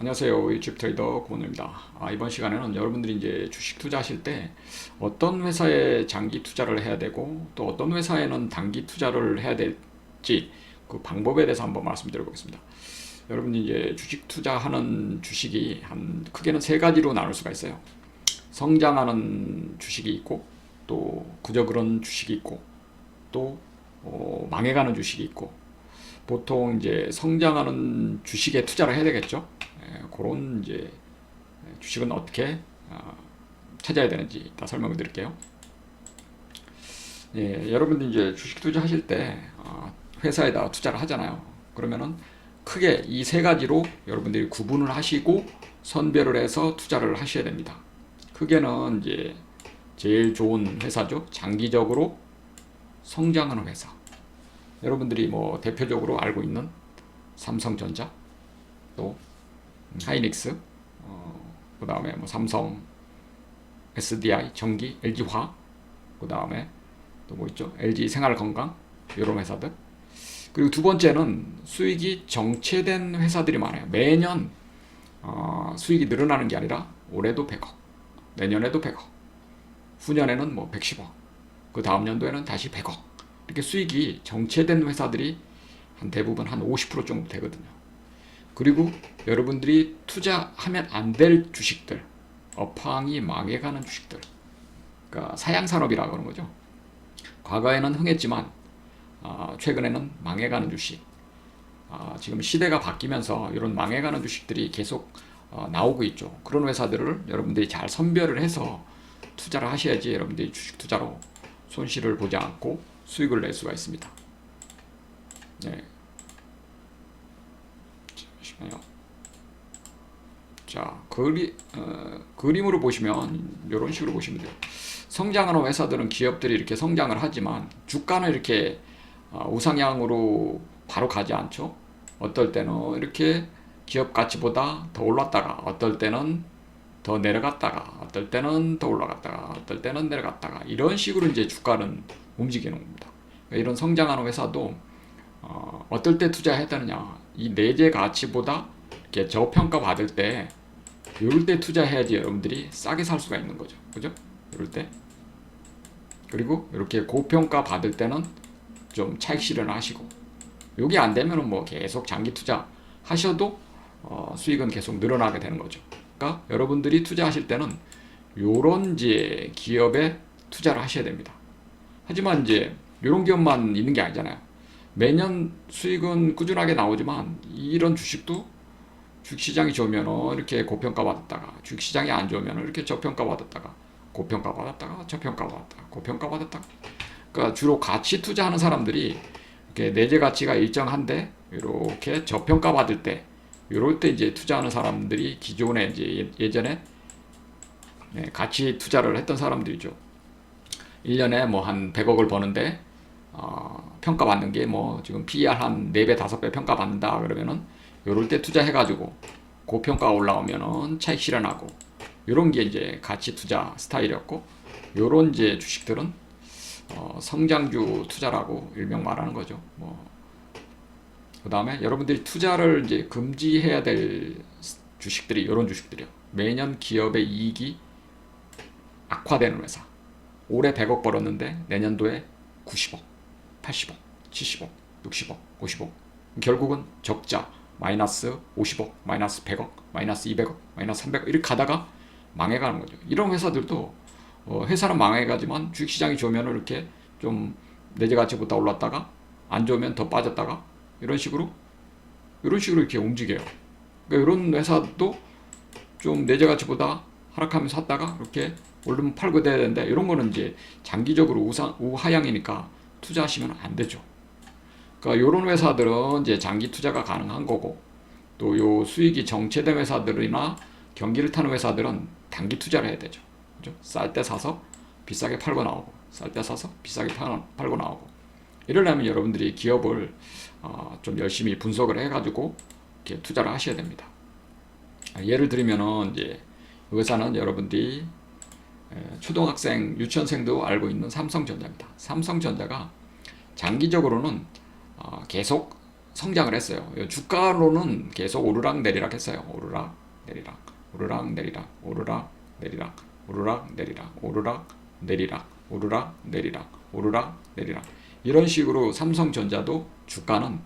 안녕하세요. 유튜브 트레이더 고문입니다. 아, 이번 시간에는 여러분들이 이제 주식 투자하실 때 어떤 회사에 장기 투자를 해야 되고 또 어떤 회사에는 단기 투자를 해야 될지 그 방법에 대해서 한번 말씀드려 보겠습니다. 여러분이 이제 주식 투자하는 주식이 한 크게는 세 가지로 나눌 수가 있어요. 성장하는 주식이 있고 또 그저 그런 주식이 있고 또 어, 망해가는 주식이 있고 보통 이제 성장하는 주식에 투자를 해야 되겠죠. 예, 그런 이제 주식은 어떻게 어, 찾아야 되는지 이따 설명을 드릴게요. 예, 여러분들 이제 주식 투자하실 때 어, 회사에다 투자를 하잖아요. 그러면은 크게 이 세 가지로 여러분들이 구분을 하시고 선별을 해서 투자를 하셔야 됩니다. 크게는 이제 제일 좋은 회사죠. 장기적으로 성장하는 회사. 여러분들이 뭐 대표적으로 알고 있는 삼성전자, 또 하이닉스, 어, 그 다음에 뭐 삼성, SDI, 전기, LG화, 그 다음에 또 뭐 있죠? LG 생활건강 이런 회사들. 그리고 두 번째는 수익이 정체된 회사들이 많아요. 매년 어, 수익이 늘어나는 게 아니라 올해도 100억, 내년에도 100억, 후년에는 뭐 110억, 그 다음 연도에는 다시 100억. 이렇게 수익이 정체된 회사들이 한 대부분 한 50% 정도 되거든요. 그리고 여러분들이 투자하면 안 될 주식들, 업황이 망해가는 주식들, 그러니까 사양산업이라고 하는 거죠. 과거에는 흥했지만 아, 최근에는 망해가는 주식. 아, 지금 시대가 바뀌면서 이런 망해가는 주식들이 계속 어, 나오고 있죠. 그런 회사들을 여러분들이 잘 선별을 해서 투자를 하셔야지 여러분들이 주식 투자로 손실을 보지 않고 수익을 낼 수가 있습니다. 네. 자, 그리, 어, 그림으로 보시면 이런 식으로 보시면 돼요. 성장하는 회사들은 기업들이 이렇게 성장을 하지만 주가는 이렇게 어, 우상향으로 바로 가지 않죠. 어떨 때는 이렇게 기업 가치보다 더 올랐다가 어떨 때는 더 내려갔다가 어떨 때는 더 올라갔다가 어떨 때는 내려갔다가 이런 식으로 이제 주가는 움직이는 겁니다. 그러니까 이런 성장하는 회사도 어, 어떨 때 투자해야 되느냐 이 내재 가치보다 이렇게 저평가 받을 때 이럴 때 투자해야지 여러분들이 싸게 살 수가 있는 거죠. 그죠? 이럴 때 그리고 이렇게 고평가 받을 때는 좀 차익 실현을 하시고 여기 안 되면은 뭐 계속 장기 투자 하셔도 어, 수익은 계속 늘어나게 되는 거죠. 그러니까 여러분들이 투자하실 때는 요런 이제 기업에 투자를 하셔야 됩니다. 하지만 이제 요런 기업만 있는 게 아니잖아요. 매년 수익은 꾸준하게 나오지만 이런 주식도 주식시장이 좋으면 이렇게 고평가 받았다가 주식시장이 안 좋으면 이렇게 저평가 받았다가 고평가 받았다가 저평가 받았다가 고평가 받았다가 그러니까 주로 가치 투자하는 사람들이 이렇게 내재 가치가 일정한데 이렇게 저평가 받을 때 이럴 때 이제 투자하는 사람들이 기존에 이제 예전에 네, 가치 투자를 했던 사람들이죠. 1년에 뭐 한 100억을 버는데 어, 평가받는 게 뭐 지금 PER 한 4배, 5배 평가받는다 그러면은 요럴 때 투자해가지고 고평가가 올라오면은 차익 실현하고 요런 게 이제 가치 투자 스타일이었고 요런 이제 주식들은 어, 성장주 투자라고 일명 말하는 거죠. 뭐. 그 다음에 여러분들이 투자를 이제 금지해야 될 주식들이 이런 주식들이요. 매년 기업의 이익이 악화되는 회사. 올해 100억 벌었는데 내년도에 90억, 80억, 70억, 60억, 50억. 결국은 적자, 마이너스 50억, 마이너스 100억, 마이너스 200억, 마이너스 300억 이렇게 가다가 망해가는 거죠. 이런 회사들도 어, 회사는 망해가지만 주식시장이 좋으면 이렇게 좀 내재 가치보다 올랐다가 안 좋으면 더 빠졌다가 이런 식으로 이런 식으로 이렇게 움직여요. 그러니까 이런 회사도 좀 내재 가치보다 하락하면서 샀다가 이렇게 오르면 팔고 돼야 되는데 이런 거는 이제 장기적으로 우상, 우하향이니까 투자하시면 안 되죠. 그러니까 이런 회사들은 이제 장기 투자가 가능한 거고 또 요 수익이 정체된 회사들이나 경기를 타는 회사들은 단기 투자를 해야 되죠. 그죠? 쌀 때 사서 비싸게 팔고 나오고 쌀 때 사서 비싸게 팔고 나오고 이러려면 여러분들이 기업을 어, 좀 열심히 분석을 해가지고 이렇게 투자를 하셔야 됩니다. 아, 예를 들면은 이제 회사는 여러분들이 초등학생, 유치원생도 알고 있는 삼성전자입니다. 삼성전자가 장기적으로는 어, 계속 성장을 했어요. 주가로는 계속 오르락 내리락 했어요. 오르락 내리락, 오르락 내리락, 오르락 내리락, 오르락 내리락, 오르락 내리락, 오르락 내리락, 오르락 내리락. 이런 식으로 삼성전자도 주가는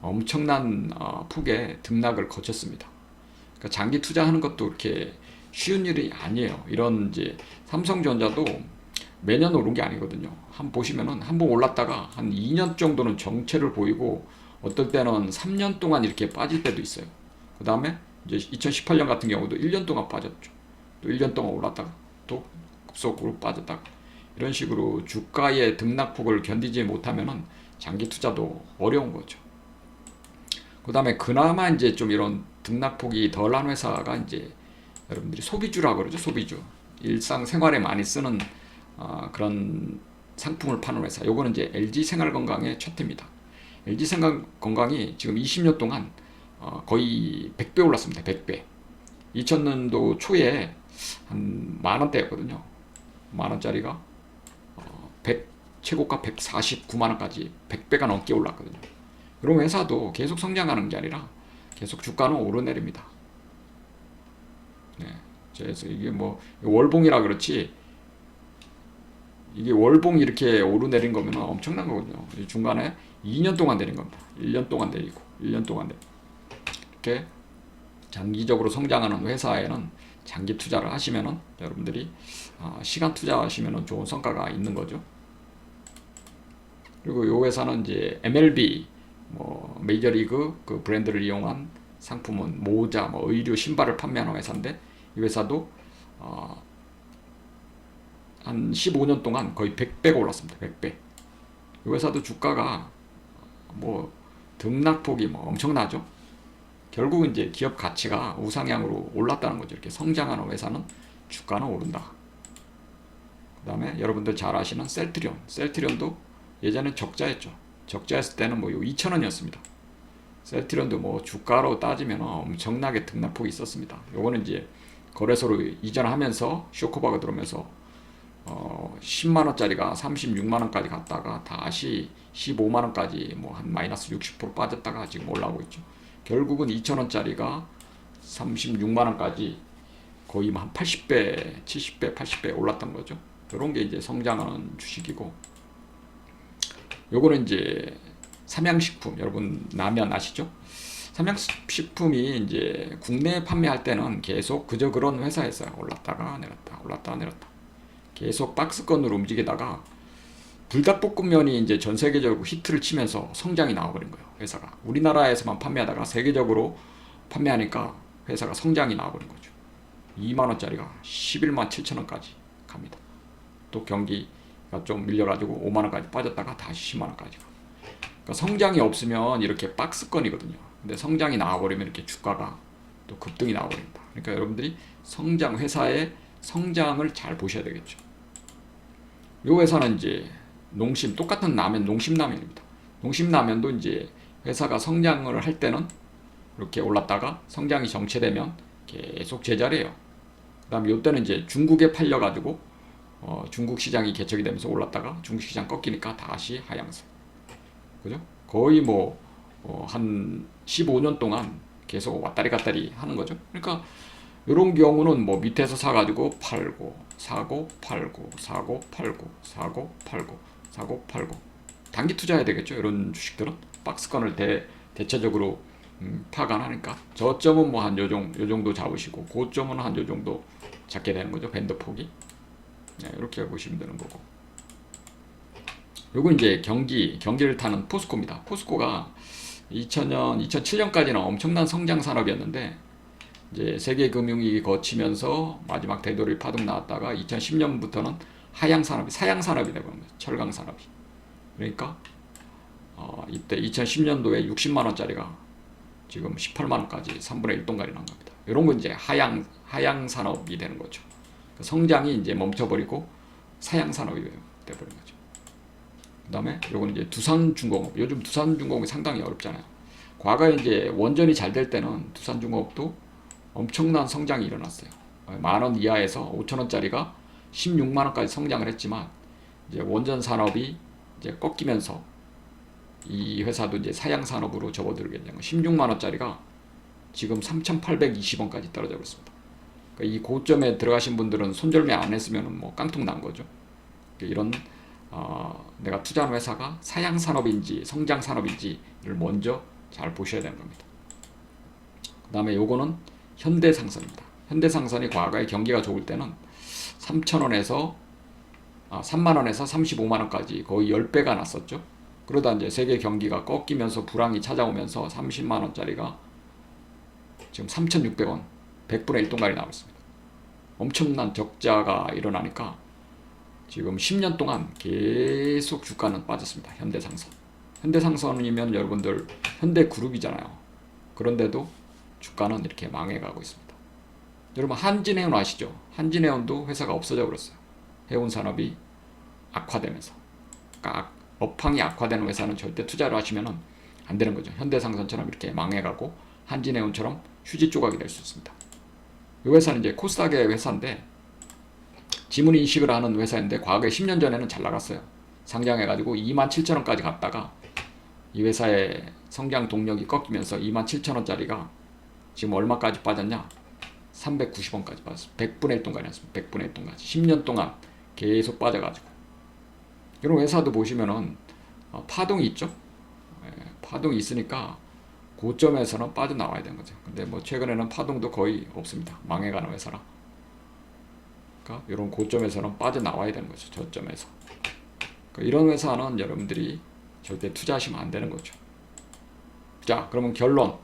엄청난 어, 폭의 등락을 거쳤습니다. 그러니까 장기 투자하는 것도 이렇게 쉬운 일이 아니에요. 이런 이제 삼성전자도 매년 오른 게 아니거든요. 한 보시면은 한 번 올랐다가 한 2년 정도는 정체를 보이고 어떨 때는 3년 동안 이렇게 빠질 때도 있어요. 그 다음에 이제 2018년 같은 경우도 1년 동안 빠졌죠. 또 1년 동안 올랐다가 또 급속으로 빠졌다가 이런 식으로 주가의 등락폭을 견디지 못하면은 장기 투자도 어려운 거죠. 그 다음에 그나마 이제 좀 이런 등락폭이 덜한 회사가 이제 여러분들이 소비주라고 그러죠. 소비주. 일상 생활에 많이 쓰는 어, 그런 상품을 파는 회사. 요거는 이제 LG 생활건강의 첫해입니다. LG 생활건강이 지금 20년 동안 어, 거의 100배 올랐습니다. 100배. 2000년도 초에 한 만 원대였거든요. 만 원짜리가 어, 100 최고가 149만 원까지 100배가 넘게 올랐거든요. 그럼 회사도 계속 성장하는 게 아니라 계속 주가는 오르내립니다. 네. 그래서 이게 뭐 월봉이라 그렇지 이게 월봉 이렇게 오르내린 거면 엄청난 거거든요. 중간에 2년 동안 내린 겁니다. 1년 동안 내리고 1년 동안 내리고 이렇게 장기적으로 성장하는 회사에는 장기 투자를 하시면은 여러분들이 아, 시간 투자하시면은 좋은 성과가 있는 거죠. 그리고 이 회사는 이제 MLB 뭐 메이저리그 그 브랜드를 이용한 상품은 모자, 뭐 의류, 신발을 판매하는 회사인데 이 회사도 어, 한 15년 동안 거의 100배가 올랐습니다. 100배. 이 회사도 주가가 뭐 등락폭이 뭐 엄청나죠. 결국 이제 기업 가치가 우상향으로 올랐다는 거죠. 이렇게 성장하는 회사는 주가는 오른다. 그 다음에 여러분들 잘 아시는 셀트리온. 셀트리온도 예전에 적자였죠. 적자였을 때는 뭐 2,000원이었습니다. 셀트리온도 뭐 주가로 따지면 엄청나게 등락폭이 있었습니다. 요거는 이제 거래소로 이전하면서 쇼크바가 들어오면서 어 10만 원짜리가 36만 원까지 갔다가 다시 15만 원까지 뭐 한 마이너스 60% 빠졌다가 지금 올라오고 있죠. 결국은 2천 원짜리가 36만 원까지 거의 뭐한 80배, 70배, 80배 올랐던 거죠. 이런 게 이제 성장하는 주식이고 요거는 이제 삼양식품 여러분 라면 아시죠? 삼양식품이 이제 국내에 판매할 때는 계속 그저 그런 회사였어요. 올랐다가 내렸다, 올랐다가 내렸다. 계속 박스권으로 움직이다가 불닭볶음면이 이제 전 세계적으로 히트를 치면서 성장이 나와버린 거예요. 회사가 우리나라에서만 판매하다가 세계적으로 판매하니까 회사가 성장이 나와버린 거죠. 2만 원짜리가 11만 7천 원까지 갑니다. 또 경기가 좀 밀려가지고 5만 원까지 빠졌다가 다시 10만 원까지 가. 그러니까 성장이 없으면 이렇게 박스권이거든요. 근데 성장이 나와버리면 이렇게 주가가 또 급등이 나와버립니다. 그러니까 여러분들이 성장 회사의 성장을 잘 보셔야 되겠죠. 요 회사는 이제 농심 똑같은 라면 농심 라면입니다. 농심 라면도 이제 회사가 성장을 할 때는 이렇게 올랐다가 성장이 정체되면 계속 제자리예요. 그다음에 요때는 이제 중국에 팔려 가지고 어, 중국 시장이 개척이 되면서 올랐다가 중국 시장 꺾이니까 다시 하향세. 그죠? 거의 뭐, 어, 한 15년 동안 계속 왔다리 갔다리 하는 거죠. 그러니까, 이런 경우는 뭐 밑에서 사가지고 팔고, 사고, 팔고, 사고, 팔고, 사고, 팔고, 사고, 팔고. 단기 투자해야 되겠죠. 이런 주식들은. 박스권을 대, 대체적으로 음, 파간하니까. 저점은 뭐 한 요 정도, 요 정도 잡으시고, 고점은 한 요 정도 잡게 되는 거죠. 밴드 폭이. 네, 이렇게 보시면 되는 거고. 요거 이제 경기, 경기를 타는 포스코입니다. 포스코가 2000년, 2007년까지는 엄청난 성장 산업이었는데, 이제 세계 금융위기 거치면서 마지막 되돌이 파동 나왔다가 2010년부터는 하향 산업이, 사양 산업이 되고 있는 거죠. 철강 산업이. 그러니까, 어, 이때 2010년도에 60만 원짜리가 지금 18만 원까지 3분의 1 동가리 난 겁니다. 이런 건 이제 하향, 하향 산업이 되는 거죠. 그 성장이 이제 멈춰버리고 사양 산업이 돼버린 거죠. 그다음에 요거는 이제 두산중공업. 요즘 두산중공업이 상당히 어렵잖아요. 과거에 이제 원전이 잘 될 때는 두산중공업도 엄청난 성장이 일어났어요. 만 원 이하에서 5천 원짜리가 16만 원까지 성장을 했지만 이제 원전 산업이 이제 꺾이면서 이 회사도 이제 사양 산업으로 접어들겠냐면 16만 원짜리가 지금 3,820원까지 떨어져 버렸습니다. 그러니까 이 고점에 들어가신 분들은 손절매 안 했으면 뭐 깡통 난 거죠. 이런 어, 내가 투자한 회사가 사양 산업인지 성장 산업인지를 먼저 잘 보셔야 되는 겁니다. 그 다음에 요거는 현대상선입니다. 현대상선이 과거에 경기가 좋을 때는 3,000원에서 아, 3만 원에서 35만 원까지 거의 10배가 났었죠. 그러다 이제 세계 경기가 꺾이면서 불황이 찾아오면서 30만 원짜리가 지금 3,600원, 100분의 1동가리 나오고 있습니다. 엄청난 적자가 일어나니까 지금 10년 동안 계속 주가는 빠졌습니다. 현대상선. 현대상선이면 여러분들 현대그룹이잖아요. 그런데도 주가는 이렇게 망해가고 있습니다. 여러분 한진해운 아시죠? 한진해운도 회사가 없어져 버렸어요. 해운 산업이 악화되면서. 그러니까 악- 업황이 악화되는 회사는 절대 투자를 하시면은 안 되는 거죠. 현대상선처럼 이렇게 망해가고 한진해운처럼 휴지 조각이 될 수 있습니다. 이 회사는 이제 코스닥의 회사인데 지문 인식을 하는 회사인데 과거에 10년 전에는 잘 나갔어요. 상장해가지고 2만 7천 원까지 갔다가 이 회사의 성장 동력이 꺾이면서 2만 7천 원짜리가 지금 얼마까지 빠졌냐? 390원까지 빠졌어요. 100분의 1동까지였습니다. 100분의 1 동까지. 10년 동안 계속 빠져가지고. 이런 회사도 보시면은 어, 파동이 있죠. 예, 파동이 있으니까 고점에서는 빠져나와야 되는 거죠. 근데 뭐 최근에는 파동도 거의 없습니다. 망해가는 회사라. 그러니까 이런 고점에서는 빠져나와야 되는 거죠. 저점에서. 그러니까 이런 회사는 여러분들이 절대 투자하시면 안 되는 거죠. 자, 그러면 결론.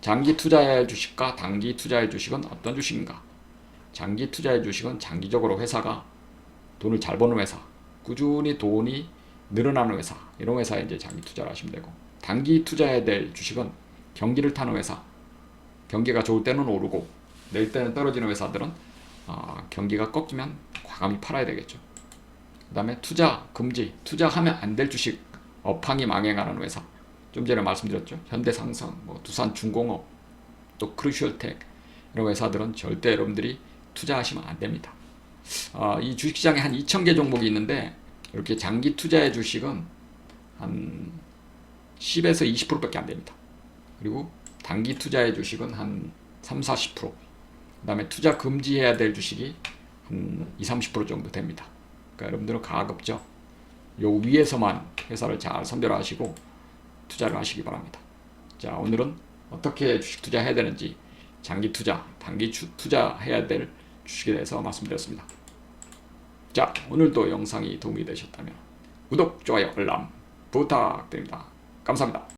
장기 투자해야 할 주식과 단기 투자할 주식은 어떤 주식인가? 장기 투자할 주식은 장기적으로 회사가 돈을 잘 버는 회사, 꾸준히 돈이 늘어나는 회사, 이런 회사에 이제 장기 투자를 하시면 되고, 단기 투자해야 될 주식은 경기를 타는 회사, 경기가 좋을 때는 오르고, 내일 때는 떨어지는 회사들은 어, 경기가 꺾이면 과감히 팔아야 되겠죠. 그 다음에 투자 금지, 투자하면 안 될 주식, 업황이 망해가는 회사. 좀 전에 말씀드렸죠. 현대상선, 뭐 두산중공업, 또 크루셜텍 이런 회사들은 절대 여러분들이 투자하시면 안 됩니다. 어, 이 주식시장에 한 2,000개 종목이 있는데 이렇게 장기 투자의 주식은 한 10에서 20%밖에 안 됩니다. 그리고 단기 투자의 주식은 한 3, 40%. 그 다음에 투자 금지해야 될 주식이 한 2, 30% 정도 됩니다. 그러니까 여러분들은 가급적 요 위에서만 회사를 잘 선별하시고 투자를 하시기 바랍니다. 자, 오늘은 어떻게 주식 투자해야 되는지 장기 투자, 단기 추, 투자해야 될 주식에 대해서 말씀드렸습니다. 자, 오늘도 영상이 도움이 되셨다면 구독, 좋아요, 알람 부탁드립니다. 감사합니다.